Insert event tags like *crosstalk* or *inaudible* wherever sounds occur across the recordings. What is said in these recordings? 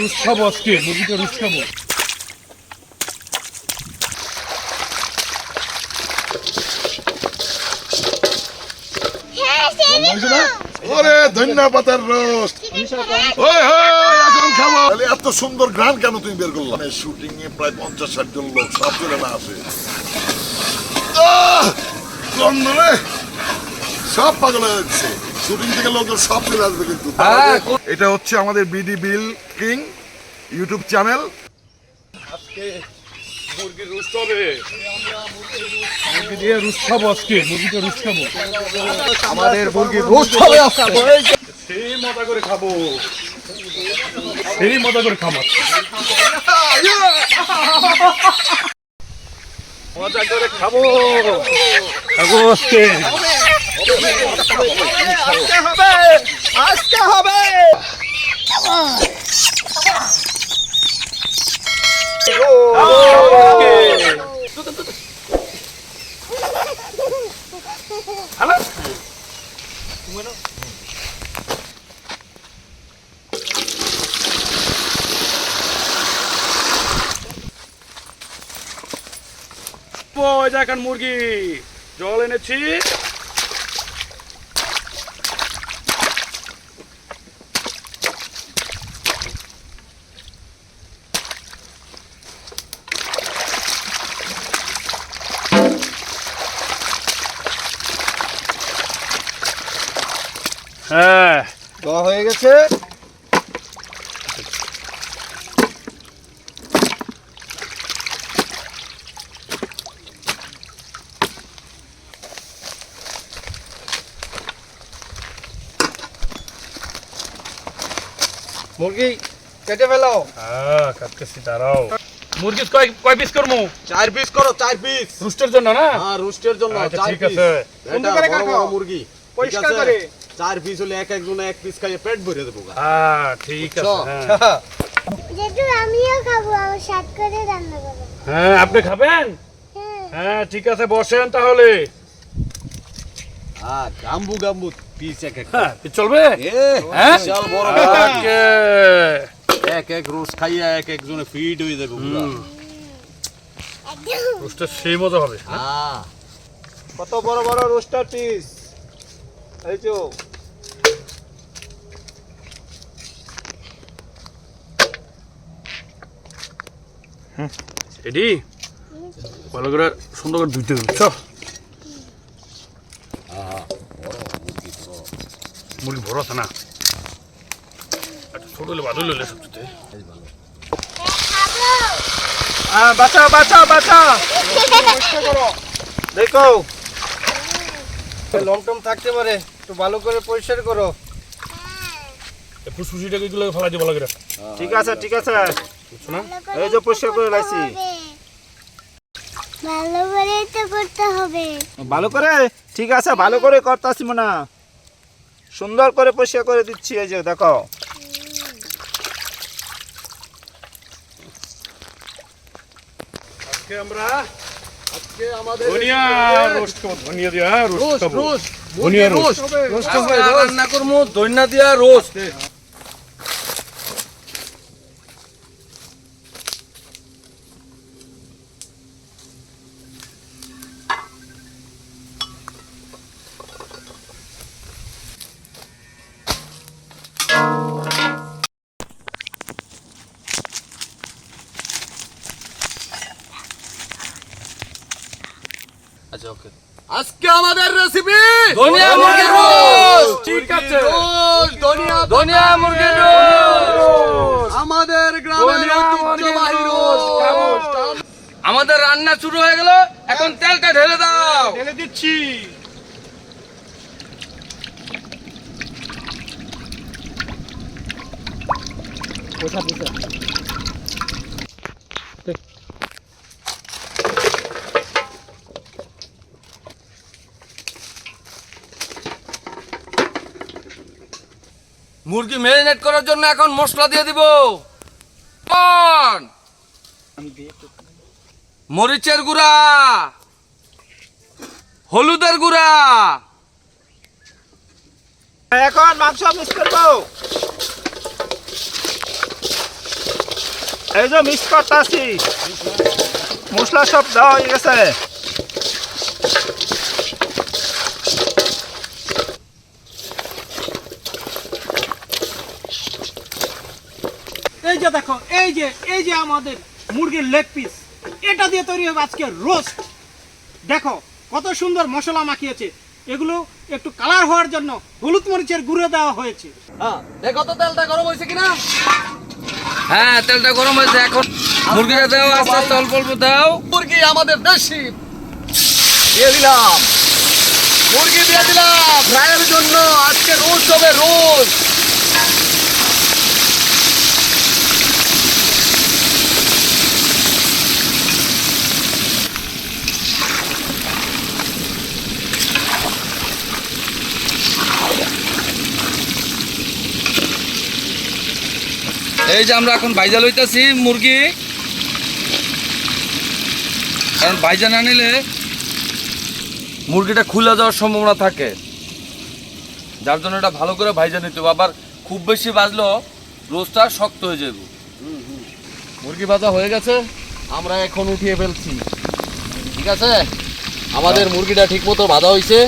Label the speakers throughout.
Speaker 1: রুস খাব আজকে মুরগিটা রুস খাব
Speaker 2: ওরে ধন্যা পাতার রোস্ট। ওই ওই এখন খাব। তাহলে এত সুন্দর গান কেন তুমি বের করলাম শুটিং এ প্রায় পঞ্চাশ ষাট জন লোক সব চলে না আসে। সব পাগল হয়ে যাচ্ছে। শুটিং থেকে লোকজন সব চলে আসবে কিন্তু। এটা হচ্ছে আমাদের BD Bil king YouTube channel.
Speaker 1: মুরগির রুস হবে। মুরগি দিয়ে রুস খাব আজকে খাব।
Speaker 3: আমাদের মুরগির রোস্ট হবে আজকে।
Speaker 1: সেই মজা করে খাব। সেই মজা করে খাব মজা করে খাব। খাব আজকে।
Speaker 3: আজকে হবে
Speaker 1: ওই দেখেন মুরগি। জল এনেছি। হ্যাঁ।
Speaker 3: হয়ে গেছে। মুরগি কেটে ফেলো
Speaker 1: হ্যাঁ কাটতেছি দাঁড়াও। মুরগি কয় কয় পিস করব
Speaker 3: চার পিস করো চার পিস
Speaker 1: রুস্টের জন্য না?
Speaker 3: হ্যাঁ রোস্টের জন্য
Speaker 1: আচ্ছা,
Speaker 3: চার
Speaker 1: ঠিক
Speaker 3: পিস
Speaker 1: আছে।
Speaker 4: করে কাটো।
Speaker 3: মুরগি।
Speaker 4: পরিষ্কার করে।
Speaker 3: চার পিস হলে এক একজন এক পিস খাইয়ে পেট ভরে দেবো
Speaker 1: হ্যাঁ ঠিক আছে? হ্যাঁ।
Speaker 5: জেঠু আমিও খাব আমার সাত করে রান্না
Speaker 1: হ্যাঁ আপনি খাবেন?
Speaker 5: হ্যাঁ।
Speaker 1: হ্যাঁ ঠিক আছে বসেন তাহলে।
Speaker 3: হ্যাঁ গাম্বু গাম্বু। পিস এক এক
Speaker 1: হ্যাঁ চলবে? হ্যাঁ?
Speaker 3: বড় এক এক রোজ খাইয়া এক একজনে ফিট হয়ে যাবে পুরা।
Speaker 1: সেই মজা হবে।
Speaker 3: হ্যাঁ
Speaker 4: কত বড় বড় রোস্টার পিস এই তো
Speaker 1: এডি ভালো করে সুন্দর করে ধুইতে হবে মুরগি বড় আছে না। একটা ছোট হলে ভালো হলে সবচেয়ে
Speaker 5: খাব
Speaker 4: হ্যাঁ বাঁচাও বাঁচাও বাঁচাও। দেখো। লং টম থাকতে পারে একটু ভালো করে পরিষ্কার করো।
Speaker 1: ফুসফুসিটাকে এগুলো ফেলা দিয়ে ভালো করে
Speaker 4: ঠিক আছে ঠিক আছে।
Speaker 1: বুঝছ
Speaker 5: ভালো করে
Speaker 4: এই যে পরিষ্কার করে লাইছি
Speaker 5: ভালো করে তো করতে হবে।
Speaker 4: ভালো করে? ঠিক আছে ভালো করে করতাছি না। সুন্দর করে পরিষ্কার করে দিচ্ছি এই যে দেখো।
Speaker 1: আজকে আমরা
Speaker 3: আজকে আমাদের
Speaker 1: ধনিয়া রোস্ট করব ধনিয়া দিয়ে হ্যাঁ রোস্ট
Speaker 3: করব
Speaker 1: ধনিয়া রোস্ট।
Speaker 3: রোস্ট। করব রান্না করব ধনিয়া দিয়া রোস্ট। আচ্ছা ওকে আজকে আমাদের রেসিপি ধনিয়া মুরগির রোস্ট
Speaker 1: ঠিক আছে।
Speaker 3: রোস্ট ধনিয়া
Speaker 4: ধনিয়া মুরগির রোস্ট
Speaker 3: আমাদের গ্রামের ঐতিহ্যবাহী রোস্ট
Speaker 4: আমাদের রান্না শুরু হয়ে গেল এখন তেলটা ঢেলে দাও।
Speaker 1: ঢেলে দিচ্ছি।
Speaker 4: মুরগি ম্যারিনেট করার জন্য এখন মশলা দিয়ে দিব। মরিচের গুঁড়া।
Speaker 3: হলুদের গুঁড়া।
Speaker 4: এখন মাংস মিক্স করব। এই যে মিক্স করতেছি। মশলা সব দেওয়া হয়ে গেছে।
Speaker 6: দেখো এই যে এই যে আমাদের মুরগির লেগ পিস এটা দিয়ে তৈরি হবে আজকে রোস্ট দেখো কত সুন্দর মশলা মাখিয়েছে। এগুলো একটু কালার হওয়ার জন্য হলুদ মরিচের গুঁড়ো দেওয়া হয়েছে।
Speaker 3: হ্যাঁ দেখো তো তেলটা গরম হয়েছে কিনা? হ্যাঁ তেলটা গরম হয়েছে এখন। মুরগিটা দাও আস্তে আস্তে অল্প অল্প দাও। মুরগি আমাদের দেশি। দিয়ে দিলাম। মুরগি দিয়ে দিলাম। ফ্রাইয়ের জন্য আজকে রোজ হবে রোজ এই যে আমরা এখন ভাইজা লইতাছি মুরগি। কারণ ভাইজা না নিলে মুরগিটা খুলে যাওয়ার সম্ভাবনা থাকে। যার জন্য এটা ভালো করে ভাইজা নিতে হবে। আবার খুব বেশি বাজলেও রোজটা শক্ত হয়ে যাবে মুরগি ভাজা হয়ে গেছে আমরা এখন উঠিয়ে ফেলছি। ঠিক আছে? আমাদের মুরগিটা ঠিক মতো বাঁধা হয়েছে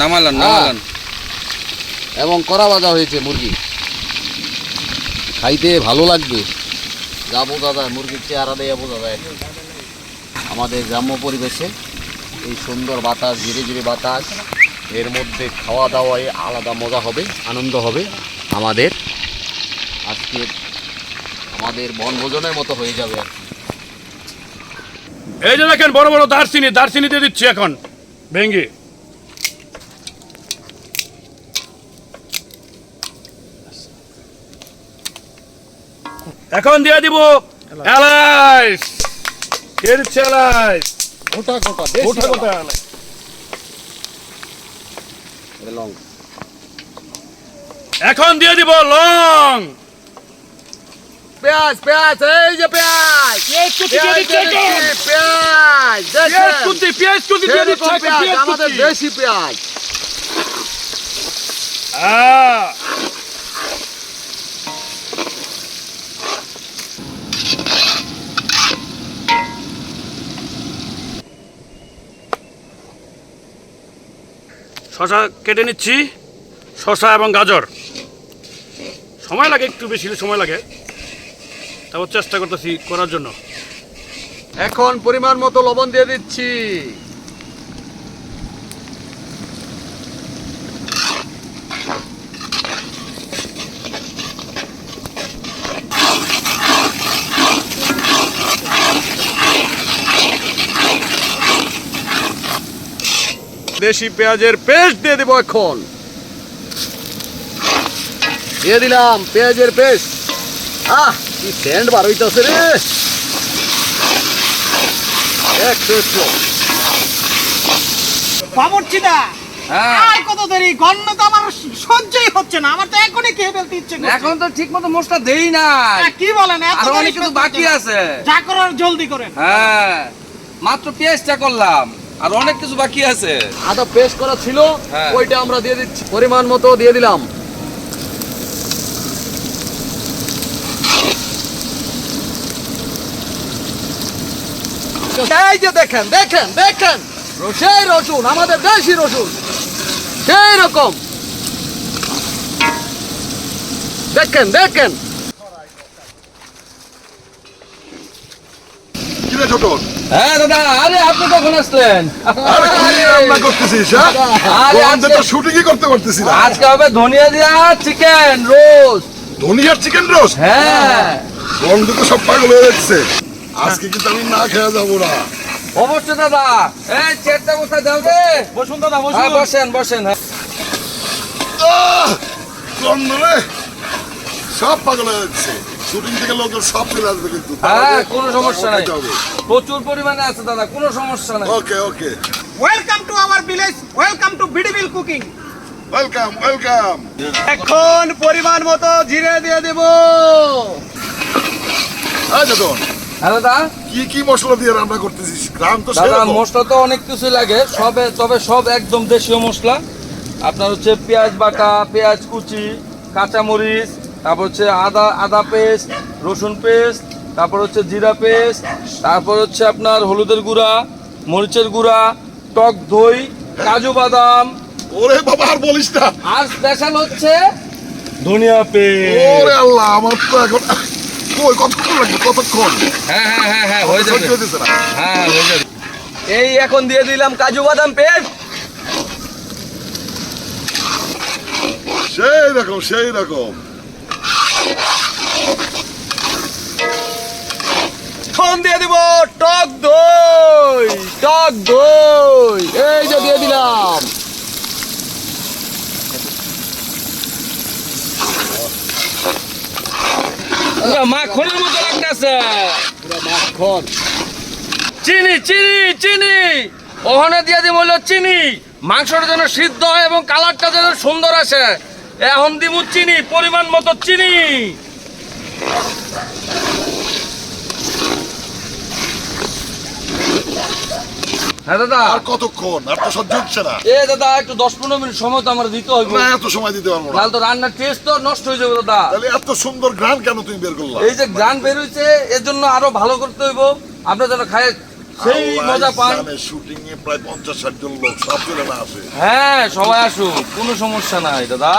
Speaker 3: নামালান নামালান এবং কড়া ভাজা হয়েছে মুরগি। খাইতে ভালো লাগবে। যা বোঝা যায় মুরগির চেহারা দিয়ে বোঝা যায়। আমাদের গ্রাম্য পরিবেশে এই সুন্দর বাতাস ধীরে ধীরে বাতাস, এর মধ্যে খাওয়া দাওয়ায় আলাদা মজা হবে, আনন্দ হবে আমাদের। আজকে আমাদের বনভোজনের মতো হয়ে যাবে আর
Speaker 1: এই যে দেখেন, বড় বড় দারচিনি দিয়ে দিচ্ছি এখন ভেঙ্গে এখন দিয়ে দিব দিচ্ছি এলাইচ
Speaker 3: গোটা গোটা
Speaker 1: গোটা গোটা। এলাইচ
Speaker 3: লং।
Speaker 1: এখন দিয়ে দিব লং।
Speaker 3: পেঁয়াজ পেঁয়াজ এই যে পেঁয়াজ।
Speaker 1: পেঁয়াজ কুচি দিয়ে দিচ্ছি
Speaker 3: পেঁয়াজ
Speaker 1: পেঁয়াজ দিয়ে দিচ্ছি
Speaker 3: আমাদের দেশি পেঁয়াজ।
Speaker 1: আহ, শশা কেটে নিচ্ছি। শশা এবং গাজর। সময় লাগে, একটু বেশি সময় লাগে। তারপর চেষ্টা করতেছি করার জন্য।
Speaker 3: এখন পরিমাণ মতো লবণ দিয়ে দিচ্ছি। দেশি পেঁয়াজের পেস্ট দিয়ে দেবো এখন। দিয়ে দিলাম পেঁয়াজের পেস্ট। আহ কি সেন্ট বার হইতাছে রে। একশো একশো।
Speaker 6: বাবরচিদা
Speaker 3: হ্যাঁ।
Speaker 6: আর কত দেরি গন্ধ তো আমার সহ্যই হচ্ছে না আমার তো এখনই খেয়ে ফেলতে ইচ্ছে করছে।
Speaker 3: এখন তো ঠিক মতো মশলা দেই না
Speaker 6: কি বলেন এত
Speaker 3: অনেক কিছু বাকি আছে।
Speaker 6: যা করার জলদি করেন।
Speaker 3: হ্যাঁ মাত্র পেঁয়াজটা করলাম। আর অনেক কিছু বাকি আছে। আদা পেস্ট করা ছিল
Speaker 1: হ্যাঁ।
Speaker 3: ওইটা আমরা দিয়ে দিচ্ছি পরিমাণ মতো দিয়ে দিলাম। এই যে দেখেন দেখেন দেখেন। সেই রসুন আমাদের দেশি রসুন। সেই রকম। দেখেন দেখেন।
Speaker 2: ছোটন
Speaker 3: হ্যাঁ দাদা আরে আপনি কখন আসলেন?
Speaker 2: আরে কি রান্না করতেছিস হ্যাঁ?
Speaker 3: আরে
Speaker 2: গন্ধে তো শুটিংই করতে পারতেছি না।
Speaker 3: আজকে হবে ধনিয়া দিয়া চিকেন রোস্ট
Speaker 2: ধনিয়ার চিকেন রোস্ট
Speaker 3: হ্যাঁ।
Speaker 2: গন্ধে তো সব পাগল হয়ে যাচ্ছে। আজকে কিন্তু আমি না খেয়ে যাব না।
Speaker 3: অবশ্যই দাদা। এই চেয়ারটা কোথায়? দাও রে
Speaker 6: বসুন দাদা
Speaker 3: হ্যাঁ বসেন বসেন হ্যাঁ।
Speaker 2: গন্ধ রে। সব পাগল হয়ে যাচ্ছে। শুটিং থেকে লোকজন সব চলে আসবে কিন্তু।
Speaker 3: হ্যাঁ কোনো সমস্যা নাই। প্রচুর পরিমাণে আছে দাদা কোনো সমস্যা নাই।
Speaker 2: Okay okay.
Speaker 6: Welcome to our village welcome to বিডিবিল cooking
Speaker 2: welcome welcome
Speaker 6: এখন পরিমাণ মতো জিরে দিয়ে দেব।
Speaker 2: হ্যাঁ যতন
Speaker 3: হ্যাঁ দাদা
Speaker 2: কি কি মশলা দিয়ে রান্না করতেছিস? গ্রাম তো
Speaker 3: দাদা মশলা তো অনেক কিছুই লাগে সবে তবে সব একদম দেশীয় মশলা। আপনার হচ্ছে পেঁয়াজ বাটা পেঁয়াজ কুচি কাঁচামরিচ তারপর হচ্ছে আদা আদা পেস্ট রসুন পেস্ট তারপর হচ্ছে জিরা পেস্ট তারপর হচ্ছে আপনার হলুদের গুঁড়া মরিচের গুঁড়া টক দই কাজু বাদাম।
Speaker 2: ওরে বাবা আর বলিস না।
Speaker 3: আর স্পেশাল হচ্ছে ধনিয়া পেস্ট।
Speaker 2: ওরে আল্লাহ আমার তো এখন কই কতক্ষণ লাগবে? কতক্ষণ?
Speaker 3: হ্যাঁ হ্যাঁ হ্যাঁ হ্যাঁ হয়ে যাবে। হ্যাঁ হয়ে যাবে। এই এখন দিয়ে দিলাম কাজু বাদাম পেস্ট।
Speaker 2: সেই রকম সেই রকম।
Speaker 3: এখন দিয়ে দিব টক দই টক দই। এই যে দিয়ে দিলাম। মাখনের মতো লাগতেছে। চিনি চিনি চিনি। ওখানে দিয়ে দিব হলো চিনি। মাংসটা যেন সিদ্ধ হয় এবং কালারটা যেন সুন্দর আসে। এখন দিব চিনি পরিমাণ মতো চিনি। হ্যাঁ দাদা।
Speaker 2: আর কতক্ষণ? আর তো সহ্য হচ্ছে না।
Speaker 3: এ দাদা একটু দশ পনেরো মিনিট সময় তো আমার দিতে হইব
Speaker 2: না এত সময় দিতে পারব না।
Speaker 3: তো রান্নার টেস্ট তো নষ্ট হয়ে যাবে দাদা।
Speaker 2: তাহলে এত সুন্দর গ্রান কেন তুমি বের করলা?
Speaker 3: এই যে বের হইছে এর জন্য আরও ভালো করতে হইব। আপনার যেন খায় সেই মজা পান।
Speaker 2: শুটিং এ প্রায় পঞ্চাশ ষাট জন লোক সব চলে না আসে।
Speaker 3: হ্যাঁ সবাই আসুন কোনো সমস্যা নাই দাদা।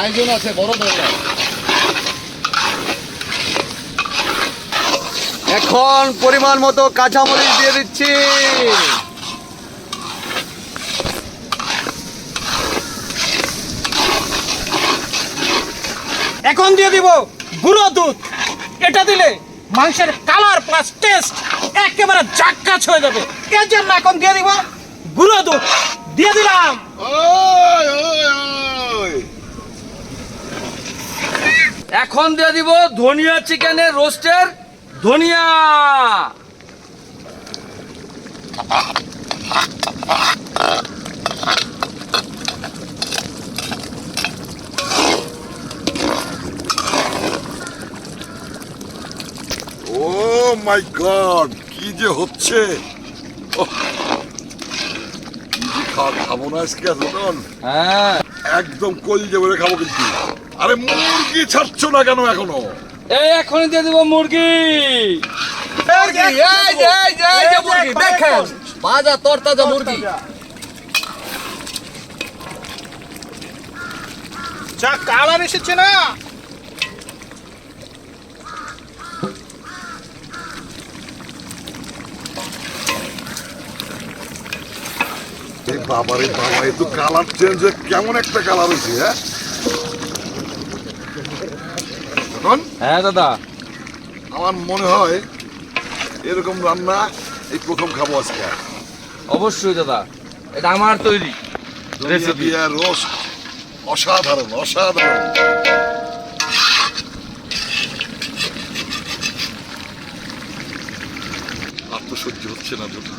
Speaker 2: আয়োজন আছে বড় দরকার।
Speaker 7: এখন পরিমাণ মতো কাঁচামরিচ দিয়ে দিচ্ছি।
Speaker 6: এখন দিয়ে দিব গুঁড়ো দুধ। এটা দিলে মাংসের কালার প্লাস টেস্ট। একেবারে জাক্কাচ হয়ে যাবে। এর জন্য এখন দিয়ে দিব গুঁড়ো দুধ। দিয়ে দিলাম।
Speaker 3: এখন দিয়ে দিব ধনিয়া চিকেনের রোস্টের ধনিয়া
Speaker 2: ও মাই গড কি যে হচ্ছে? খাব না আজকে
Speaker 3: হ্যাঁ।
Speaker 2: একদম কল যে বলে খাব কিন্তু। আরে মুরগি ছাড়ছ না কেন এখনও?
Speaker 3: এই এখন দিয়ে দিব মুরগি। দেখেন। ভাজা তরতাজা মুরগি।
Speaker 6: যা কালার এসেছে না?
Speaker 2: এই বাবা এ তো কালার চেঞ্জ হয়ে কেমন একটা কালার হয়েছে হ্যাঁ? এখন
Speaker 3: হ্যাঁ দাদা।
Speaker 2: আমার মনে হয় এরকম রান্না এই প্রথম খাব আজকে।
Speaker 3: অবশ্যই দাদা। এটা আমার তৈরি রেসিপি
Speaker 2: দিয়ে রোস্ট অসাধারণ অসাধারণ। আর তো সহ্য হচ্ছে না দুটো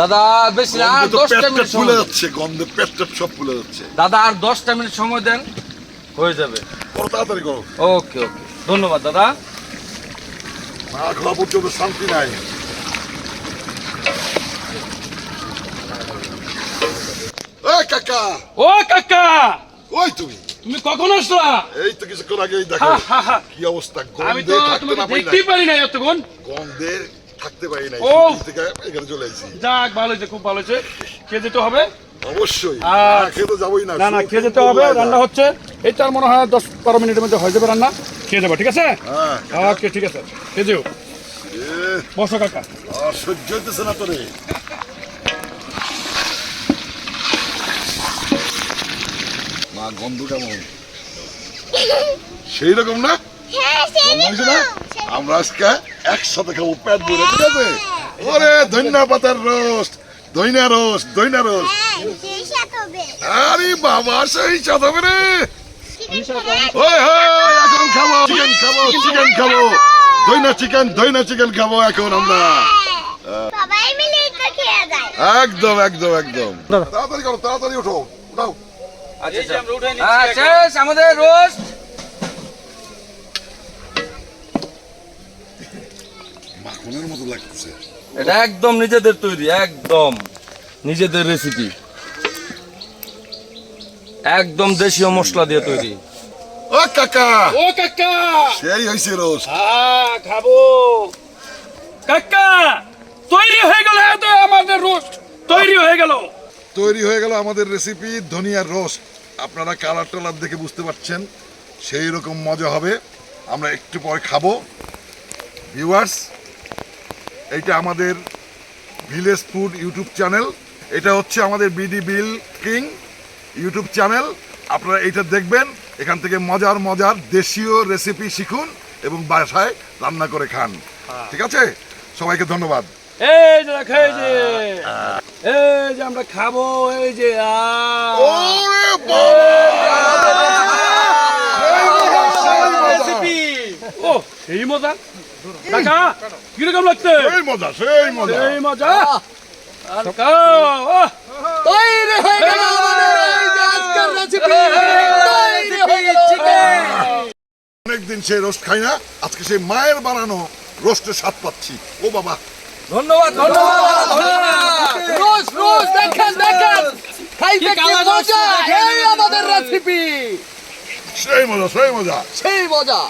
Speaker 3: দাদা বেশি না আর দশটা মিনিট
Speaker 2: ফুলে যাচ্ছে গন্ধে পেট টেট সব ফুলে যাচ্ছে।
Speaker 3: দাদা আর দশটা মিনিট সময় দেন হয়ে যাবে।
Speaker 2: বড় তাড়াতাড়ি করো।
Speaker 3: ওকে ওকে। ধন্যবাদ দাদা।
Speaker 2: খাওয়া পর্যন্ত শান্তি নাই। এই কাকা!
Speaker 1: ও কাকা!
Speaker 2: ওই তুমি।
Speaker 1: তুমি কখন আসলা?
Speaker 2: এই তো কিছুক্ষণ আগেই দেখো। কি অবস্থা
Speaker 1: আমি
Speaker 2: গন্ধে
Speaker 1: তো
Speaker 2: থাকতে না পারি না
Speaker 1: দেখতেই পারি না এতক্ষণ।
Speaker 2: গন্ধে থাকতে পারি না
Speaker 1: ও।
Speaker 2: থেকে এখানে চলে এসেছি
Speaker 1: যাক ভালো হয়েছে খুব ভালো হয়েছে। খেয়ে যেতে হবে?
Speaker 2: অবশ্যই। না খেয়ে তো যাবোই না
Speaker 1: না না খেয়ে যেতে হবে রান্না হচ্ছে। এই তার মনে হয় দশ বারো মিনিটের মধ্যে হয়ে যাবে রান্না। খেয়ে যাব ঠিক আছে?
Speaker 2: হ্যাঁ
Speaker 1: ওকে ঠিক আছে। খেয়ে যেও।
Speaker 2: এ,
Speaker 1: বসো কাকা।
Speaker 2: আর সহ্য হইতেছে না তোরে মা গন্ধ কেমন? *laughs* সেই রকম না?
Speaker 5: হ্যাঁ সেই
Speaker 2: গন্ধ হয়েছে না? আমরা আজকে একসাথে খাব পেট ভরে ঠিক আছে? ওরে ধন্যা পাতার রোস্ট দইনা রোস্ট দইনা রোস্ট।
Speaker 5: হ্যাঁ
Speaker 2: আরে বাবা সেই হবে রে। ওই ওই এখন খাব চিকেন খাব চিকেন খাব। দইনা চিকেন দইনা চিকেন খাব এখন আমরা।
Speaker 5: যায়
Speaker 2: একদম একদম একদম। তাড়াতাড়ি করো তাড়াতাড়ি ওঠো উঠাও
Speaker 3: হ্যাঁ, শেষ আমাদের রোস্ট
Speaker 2: ফোনের মতো লাগতেছে।
Speaker 3: এটা একদম নিজেদের তৈরি একদম নিজেদের রেসিপি একদম দেশীয় মশলা দিয়ে তৈরি।
Speaker 2: ও কাকা!
Speaker 1: ও কাকা!
Speaker 2: সেই হয়েছে রোস্ট।
Speaker 1: হ্যাঁ খাব। কাকা তৈরি হয়ে গেল এত আমাদের রোস্ট। তৈরি হয়ে গেল।
Speaker 2: তৈরি হয়ে গেল আমাদের রেসিপি ধনিয়ার রোস্ট। আপনারা কালার টালার দেখে বুঝতে পারছেন সেই রকম মজা হবে। আমরা একটু পরে খাব। ভিউয়ার্স এইটা আমাদের ভিলেজ ফুড ইউটিউব চ্যানেল। এটা হচ্ছে আমাদের BD Bil king YouTube channel. আপনারা এইটা দেখবেন এখান থেকে মজার মজার দেশীয় রেসিপি শিখুন এবং বাসায় রান্না করে খান। ঠিক আছে? সবাইকে ধন্যবাদ।
Speaker 1: এই যে দেখো এই যে এই যে আমরা খাব এই যে! ও সেই মজা? কাকা কীরকম লাগছে?
Speaker 2: সেই মজা সেই মজা।
Speaker 1: এই মজা? আর খাও
Speaker 7: তৈরি হয়ে গেল আমাদের আজকের রেসিপি তৈরি হয়ে গেল
Speaker 2: অনেকদিন সেই রোস্ট খাই না আজকে সেই মায়ের বানানো রোস্টের স্বাদ পাচ্ছি। ও বাবা।
Speaker 3: ধন্যবাদ ধন্যবাদ ধন্যবাদ।
Speaker 7: রোজ রোজ দেখেন দেখেন। খাইতে কি মজা? এই আমাদের রেসিপি
Speaker 2: সেই মজা সেই মজা।
Speaker 7: সেই মজা।